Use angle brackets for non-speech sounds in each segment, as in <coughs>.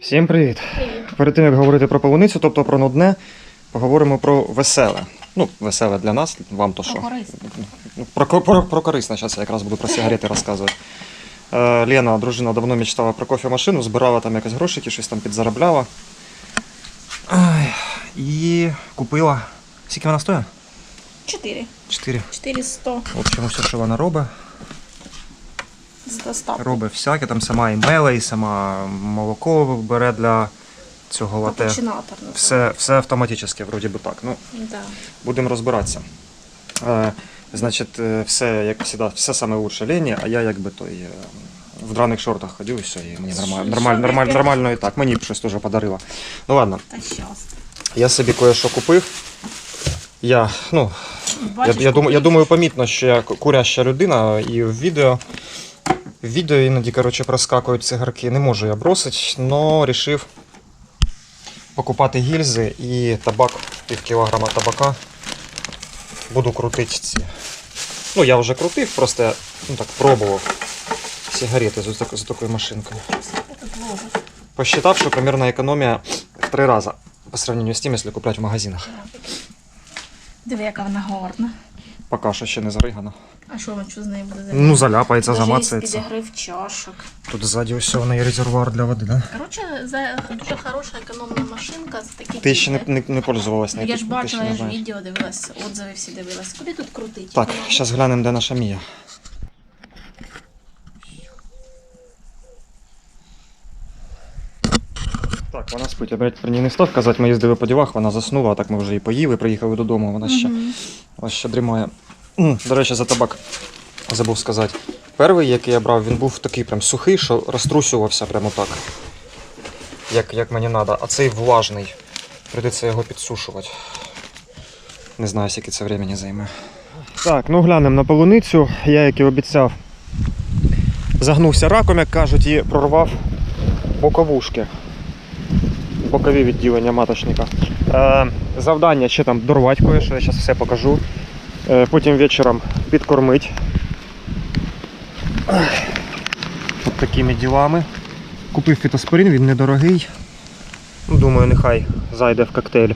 Всім привіт! Привіт. Перед тим як говорити про полуницю, тобто про нудне, поговоримо про веселе. Ну, веселе для нас, вам то що. Про корисне. Ну, Про, про, про корисне, зараз я якраз буду про сигарети розказувати. Е, Лена, дружина, давно мечтала про кофемашину, збирала там якось грошики, щось там підзаробляла. Ай, і купила. Скільки вона стоїть? Чотири. Чотири. 400 В общем, все, що вона робить. З доставки. Робить всяке, там сама і меле, і сама молоко бере для цього лате. Все, все автоматически, вроді би так. Ну, Да. будемо розбиратися. Е, значить, е, все, як завжди, все саме лучше Лені, а я якби той е, в драних шортах ходив і все, і мені нормально, нормально, нормально, нормально і так. Мені б щось теж подарила. Ну ладно, Та я собі кое-що купив. Я, ну, Бачиш, я, думаю, я думаю, помітно, що я куряща людина, і в відео, в відео іноді, коротше, проскакують цигарки. Не можу я бросити, але вирішив покупати гільзи і табак, пів кілограма табака. Буду крутити ці. Ну, я вже крутив, просто ну, так пробував сигарети з, з такою машинкою. Посчитав, що примірна економія в три рази по сравнению з тим, якщо купляти в магазинах. Диви, яка вона гарна. Поки що ще не заригано. А що вона що з нею буде Ну, заляпається, Даже замацається. Підігрив чашок. Тут ззаді ось в неї резервуар для води, да? Коротше, за дуже хороша економна машинка з такі Ти ще не, не, не пользувалась Ну, нею. я ж ти- бачила, я ж відео дивилась, отзиви всі дивилась. Куди тут крутить? Так, зараз глянемо, де наша Мія. Так, вона спить. Я блядь, про неї не став казати, ми їздили по ділах, вона заснула, а так ми вже і поїли, приїхали додому, вона ще, Мгм. вона ще дрімає. М, До речі, за табак забув сказати. Перший, який я брав, він був такий прям сухий, що розтрусювався прямо так. Як, як мені треба. А цей влажний. Прийдеться його підсушувати. Не знаю, скільки це времени займе. Так, ну глянемо на полуницю. Я, як і обіцяв, загнувся раком, як кажуть, і прорвав боковушки. Бокові відділення маточника. Е, завдання ще там дорвати кое-що, я зараз все покажу. Е, потім вечором підкормить. От такими ділами. Купив фітоспорін, він недорогий. Ну, Думаю, нехай зайде в коктейль.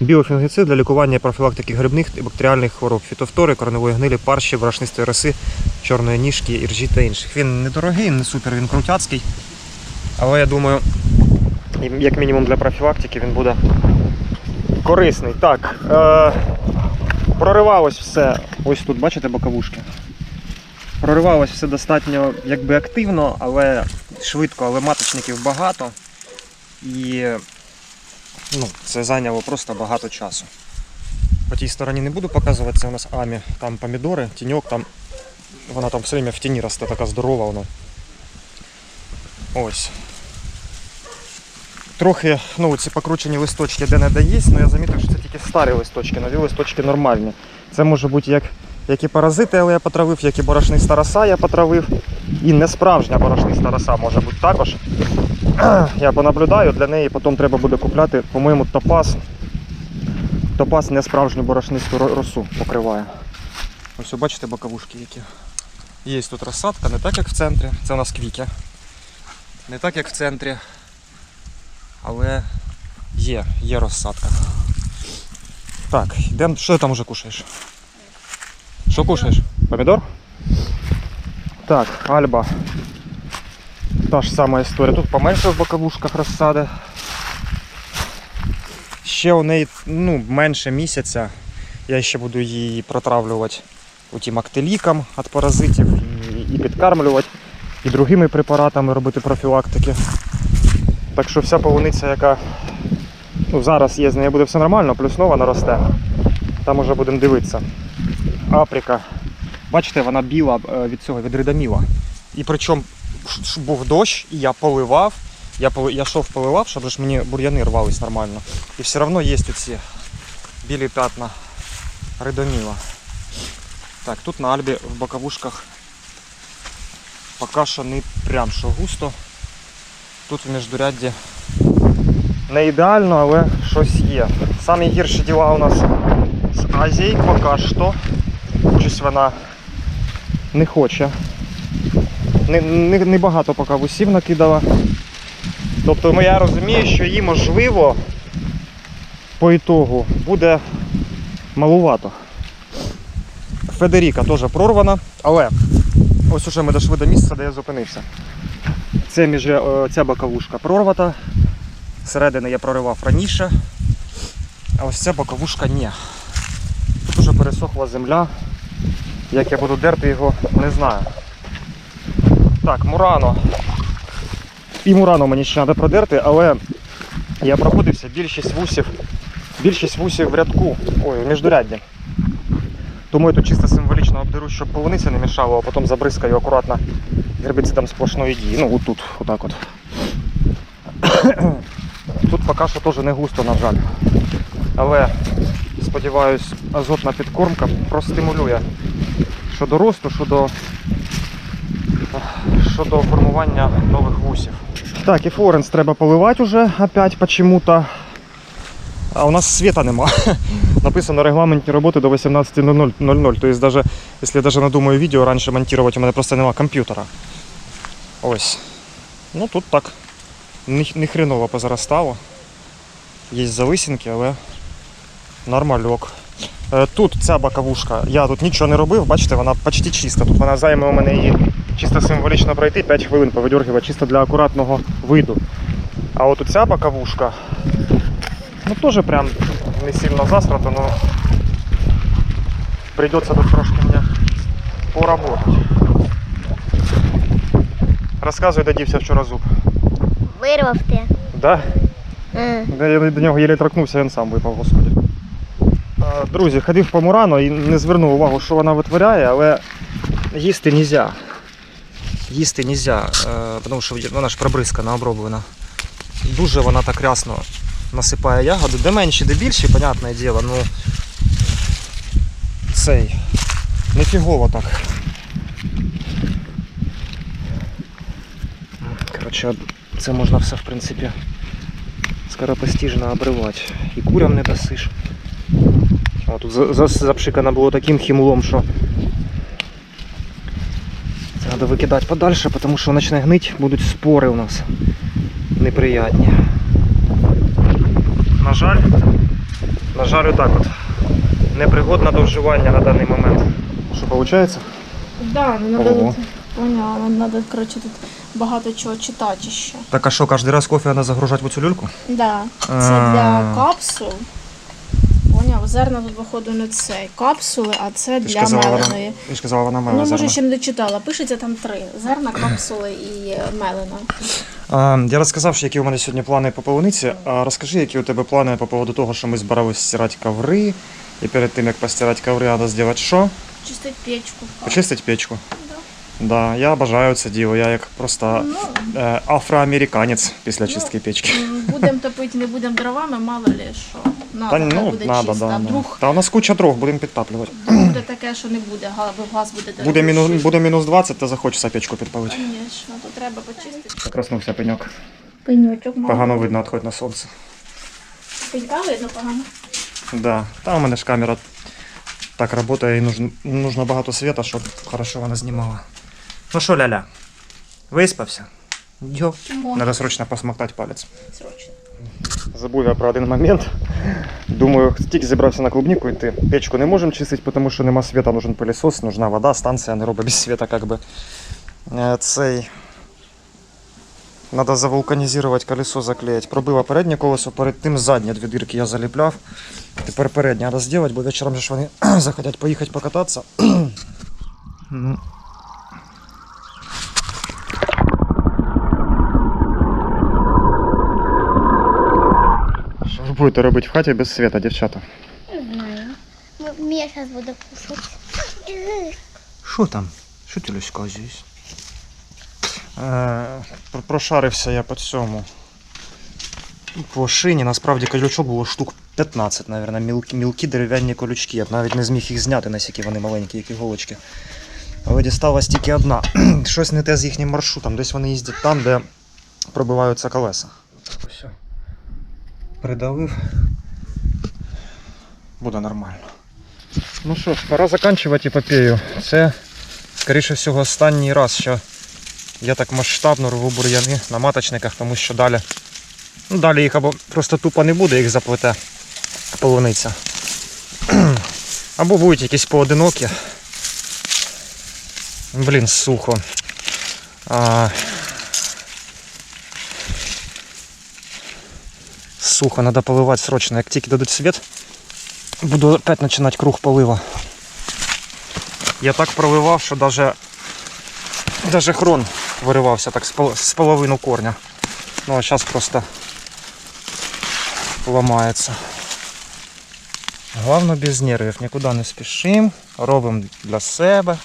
Біофінгіцид для лікування профілактики грибних і бактеріальних хвороб, фітофтори, кореневої гнилі, парші, брашнистої роси, чорної ніжки, іржі та інших. Він недорогий, не супер, він крутяцький. Але я думаю, як мінімум для профілактики він буде корисний. Так, е- проривалось все. Ось тут, бачите, боковушки. Проривалось все достатньо якби активно, але швидко, але маточників багато. І ну, це зайняло просто багато часу. По тій стороні не буду показувати, це у нас Амі, там помідори, тіньок, там вона там все время в тіні росте, така здорова вона. Ось. Трохи, ну, ці покручені листочки де не є, але я замітив, що це тільки старі листочки, нові листочки нормальні. Це може бути як, як і паразити, але я потравив, як і борошниста роса я потравив. І не справжня борошниста роса може бути також. <clears throat> Я понаблюдаю, для неї потім треба буде купляти, по-моєму, топаз. Топаз не справжню борошнисту росу покриває. Ось бачите боковушки які. Є тут розсадка, не так як в центрі. Це у нас квіки. Не так як в центрі. Але є, є розсадка. Так, йдемо. Що ти там уже кушаєш? Що кушаєш? Помідор? Так, Альба. Та ж сама історія. Тут поменше в боковушках розсади. Ще у неї ну, менше місяця. Я ще буду її протравлювати утім актиліком від паразитів і підкармлювати, і другими препаратами робити профілактики. Так що вся полуниця, яка ну, зараз є, з нею буде все нормально, плюс нова наросте. Там уже будемо дивитися. Африка. Бачите, вона біла е, від цього, від ридоміла. І причому був дощ, і я поливав. Я, я шов поливав, щоб ж мені бур'яни рвались нормально. І все одно є ці білі п'ятна ридоміла. Так, тут на Альбі в боковушках поки що не прям що густо. Тут в міждурядді не ідеально, але щось є. Самі гірші діла у нас з Азії поки що. Щось вона не хоче. Не, не, не поки вусів накидала. Тобто ну, я розумію, що її можливо по ітогу буде малувато. Федеріка теж прорвана, але ось уже ми дійшли до місця, де я зупинився. Це між е, ця боковушка прорвата. Зсередини я проривав раніше. А ось ця боковушка ні. Тут уже пересохла земля. Як я буду дерти його, не знаю. Так, Мурано. І Мурано мені ще треба продерти, але я проходився більшість вусів. Більшість вусів в рядку. Ой, в міждурядді. Тому я тут чисто символічно обдеру, щоб полуниця не мішала, а потім забризкаю акуратно гербіцидом сплошної дії. Ну, отут, отак от. <coughs> Тут поки що теж не густо, на жаль. Але сподіваюсь, азотна підкормка простимулює що до росту, що до, що до формування нових вусів. Так, і Флоренс треба поливати вже опять почему-то. А у нас світа нема. <laughs> Написано регламентні роботи до 18.00. Тобто, даже, якщо я даже надумаю відео раніше монтувати, у мене просто нема комп'ютера. Ось. Ну тут так. Ні хреново позаростало. Є зависінки, але нормальок. Е, Тут ця боковушка, я тут нічого не робив, бачите, вона почти чиста. Тут вона займе у мене її чисто символічно пройти, 5 хвилин повидергувати, чисто для акуратного виду. А от ця боковушка, ну теж прям не сильно засрата, но придется тут трошки мне поработать. Розказуй, де дівся вчора зуб. Вирвав ти. Да? Да, Я до нього єлі торкнувся, він сам випав, господи. Друзі, ходив по Мурану і не звернув увагу, що вона витворяє, але їсти нельзя. Їсти нельзя, е, тому що вона ж пробризкана, оброблена. Дуже вона так рясно насипає ягоди. Де менші, де більші, понятне діло, ну цей. Нефігово так. Коротше, це можна все в принципі скоропостижно обривати. І курям не досиш. А тут за- за- запшикано було таким хімлом, що це треба викидати подальше, тому що почне гнить, будуть спори у нас неприятні. На жаль, на жаль, отак от. Непригодна до вживання на даний момент. Що виходить? Да, не надо Поняла, нам надо, коротше, тут багато чого читати ще. Так а що, кожен раз кофе треба загружати в цю люльку? Да. Це для капсул. Поняв, зерна тут виходить не цей. Капсули, а це Ти ж для казала, вона, меленої. ти ж казала, вона Ну, може, зерна. ще не дочитала. Пишеться там три: зерна, капсули і е, мелена. А, я розказав, що які у мене сьогодні плани по полуниці. А розкажи, які у тебе плани по поводу того, що ми збиралися стирати коври. І перед тим, як постирати коври, треба зробити що? Чистить печку. Почистити печку. Да. Я бажаю це діло. Я як просто Ну, е, афроамериканець після Ну, чистки печки. будемо топити, не будемо дровами, мало ли що. Надо, Та ну, буде надо, чисто. да, да. Та у нас куча дров, будемо підтаплювати. буде таке, що не буде, бо газ буде дорогий. Буде мінус, буде мінус 20, то захочеться печку підпалити. Звісно, то треба почистити. Проснувся пеньок. Пеньочок мало. Погано видно, відходь на сонце. Пенька видно погано. Да, там у мене ж камера так працює і нужно, нужно багато світа, щоб хорошо вона знімала. Ну що, Ляля, виспався? Йо. Надо срочно посмоктати палець. Срочно. Забув я про один момент. Думаю, тільки зібрався на клубніку йти. Печку не можемо чистити, тому що нема світа, нужен пилісос, нужна вода, станція не робить без світа, как би. Е, Цей. Надо завулканізувати колесо заклеїти. Пробила переднє колесо, перед тим заднє дві дірки я заліпляв. Тепер переднє треба зробити, бо вечором же ж вони <clears throat> захотять поїхати покататися. <clears throat> ну. Що ви будете робити в хаті без світа, дівчата? Не знаю. М- Я зараз буду кушати. Що там? Що ти розказуєш? Е, про- прошарився я по цьому. По шині, насправді колючок було штук 15, мабуть, мілкі, мілкі дерев'яні колючки. Я б навіть не зміг їх зняти, наскільки вони маленькі, як іголочки. Але дісталась тільки одна. <clears throat> Щось не те з їхнім маршрутом. Десь вони їздять там, де пробиваються колеса. Все. Придавив. Буде нормально. Ну що ж, пора закінчувати епопею. Це, скоріше всього, останній раз, що Я так масштабно рву бур'яни на маточниках, тому що далі, ну, далі їх або просто тупо не буде, їх заплете полуниця. <clears throat> Або будуть якісь поодинокі. Блін, сухо. А... Сухо, надо поливати срочно. Як тільки дадуть світ, буду опять починати круг полива. Я так проливав, що даже, даже хрон виривався так з половину корня. Ну а зараз просто ламається. Головне без нервів, нікуди не спішимо, робимо для себе.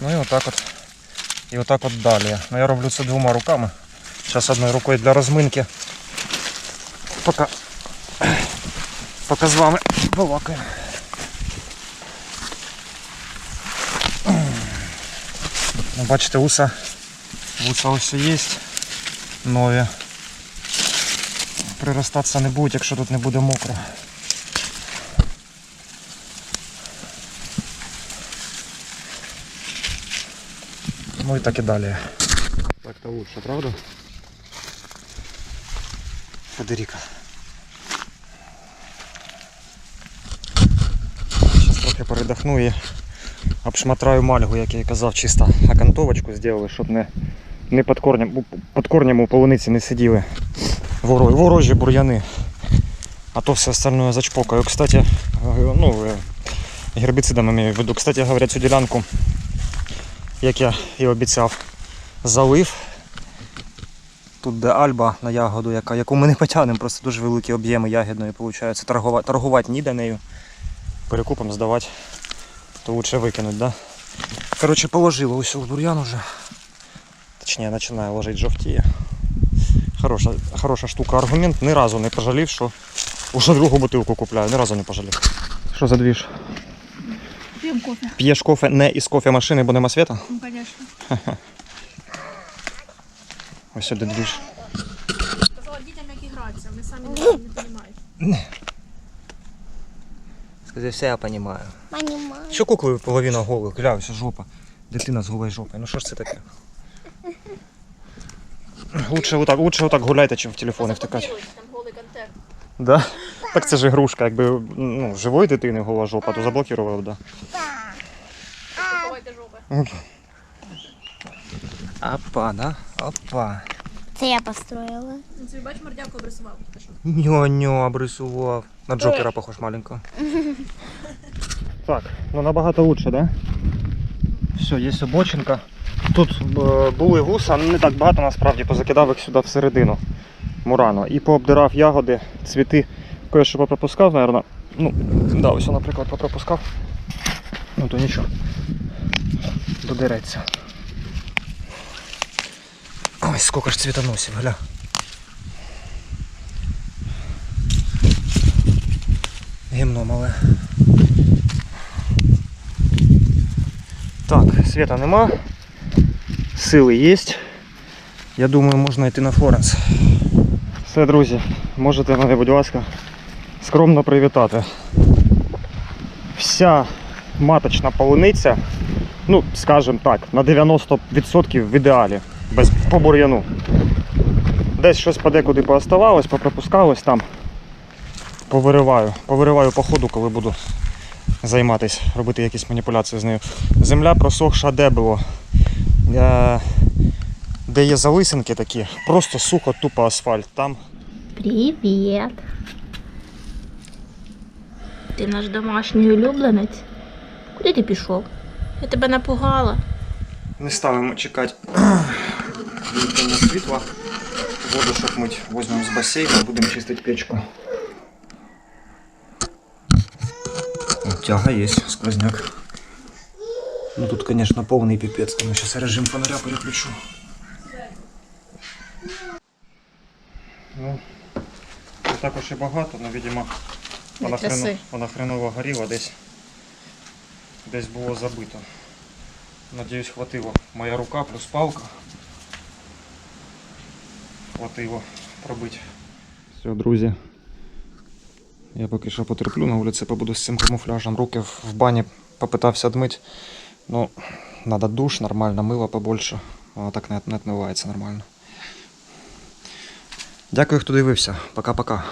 Ну і отак от. І отак от далі. Ну я роблю це двома руками. Зараз одною рукою для розминки. Поки, поки з вами балакаємо. Ну, бачите, уса. Вуса ось є. Нові. Приростатися не будуть, якщо тут не буде мокро. Ну і так і далі. Так то лучше, правда? Федеріка. Зараз трохи передохну і обшматраю мальгу, як я і казав, чисто окантовочку зробили, щоб не, не під, корнем, під корнем у полуниці не сиділи воро- ворожі бур'яни. А то все остальное зачпокаю. Кстати, ну, е, гербіцидами маю в виду. Кстати, говорять, цю ділянку, як я і обіцяв, залив. Тут де альба на ягоду, яка, яку ми не потягнемо, просто дуже великі об'єми ягідної виходить. Торгувати, торгувати ніде нею. Перекупом здавати, то лучше викинуть, да? Коротше, положила ось бур'ян уже. Точніше, починаю ложити жовтіє. Хороша, хороша штука. Аргумент ні разу не пожалів, що уже другу бутилку купляю, ні разу не пожалів. Що за двіж? Кофе. П'єш кофе не із кофемашини, бо нема світа? Ну, звісно. <laughs> Ось сюди двіж. Сказала дітям, як гратися, ми самі не, не розуміємо. Скажи, все я розумію. Понимаю. Що кукли половина голих? Гля, ось жопа. Дитина з голою жопою. Ну що ж це таке? Лучше отак, лучше отак гуляйте, чим в телефони втикати. Там голий контент. Да? Так це ж ігрушка, якби ну, живої дитини гола жопа, то заблокував, да. Опа, да? Опа. Це я построила. Ну, Це бач, мордяку обрисував. Що? Ньо-ньо, обрисував. На Джокера похож маленько. <laughs> Так, ну набагато лучше, да? Все, є обочинка. Тут е, були гуса, ну не так багато насправді, позакидав їх сюди всередину. Мурано. І пообдирав ягоди, цвіти. Кое-що попропускав, мабуть. Ну, да, ось, наприклад, попропускав. Ну то нічого. Додереться. Ой, сколько ж цвітоносів, гля. Гімно мале. Так, світа нема. Сили є. Я думаю, можна йти на Форенс. Все, друзі, можете мене, будь ласка, скромно привітати. Вся маточна полуниця, ну, скажімо так, на 90% в ідеалі, без по бур'яну. Десь щось подекуди пооставалось, попропускалось там повириваю. Повириваю по ходу, коли буду займатися, робити якісь маніпуляції з нею. Земля просохша де було. Де є залисинки такі, просто сухо, тупо асфальт. Там Привіт. Ти наш домашній улюбленець. Куди ти пішов? Я тебе напугала. не ставимо чекати світла. Воду, щоб мить, візьмемо з басейну, будемо чистити печку. Тяга є, сквозняк. Ну тут, конечно, повний піпець, тому зараз режим фонаря переключу. Ну, не також і багато, але, видимо, Не вона, тряси. вона хреново горіла десь. Десь було забито. Надіюсь, хватило. Моя рука плюс палка. Хватило пробити. Все, друзі. Я поки що потерплю на вулиці, побуду з цим камуфляжем. Руки в бані попитався дмить. Ну, треба душ, нормально, мило побольше. Воно так не, не отмивається нормально. Дякую, хто дивився. Пока-пока.